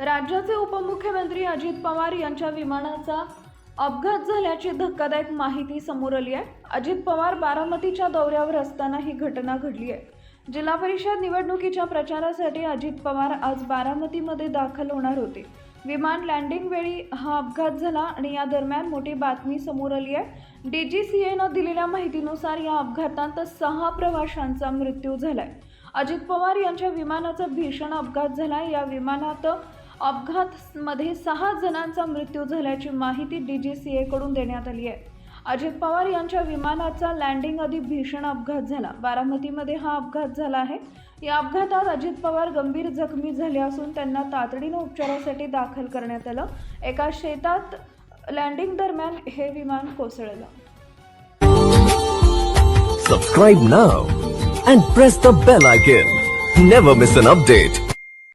राज्याचे उपमुख्यमंत्री अजित पवार यांच्या विमानाचा अपघात झाल्याची धक्कादायक माहिती समोर आली आहे. अजित पवार बारामतीच्या दौऱ्यावर असताना ही घटना घडली आहे. जिल्हा परिषद निवडणुकीच्या प्रचारासाठी अजित पवार आज बारामतीमध्ये दाखल होणार होते. विमान लँडिंग वेळी हा अपघात झाला आणि या दरम्यान मोठी बातमी समोर आली आहे. डी जी सी एनं दिलेल्या माहितीनुसार या अपघातात सहा प्रवाशांचा मृत्यू झालाय. अजित पवार यांच्या विमानाचा भीषण अपघात झाला या विमानात अपघातमध्ये सहा जणांचा मृत्यू झाल्याची माहिती डी जी सी एकडून देण्यात आली आहे. अजित पवार यांच्या विमानाचा लँडिंग आधी भीषण अपघात झाला. बारामतीमध्ये हा अपघात झाला आहे. या अपघातात अजित पवार गंभीर जखमी झाले असून त्यांना तातडीनं उपचारासाठी दाखल करण्यात आलं. एका शेतात लँडिंग दरम्यान हे विमान कोसळलं. Subscribe now and press the bell icon never miss an update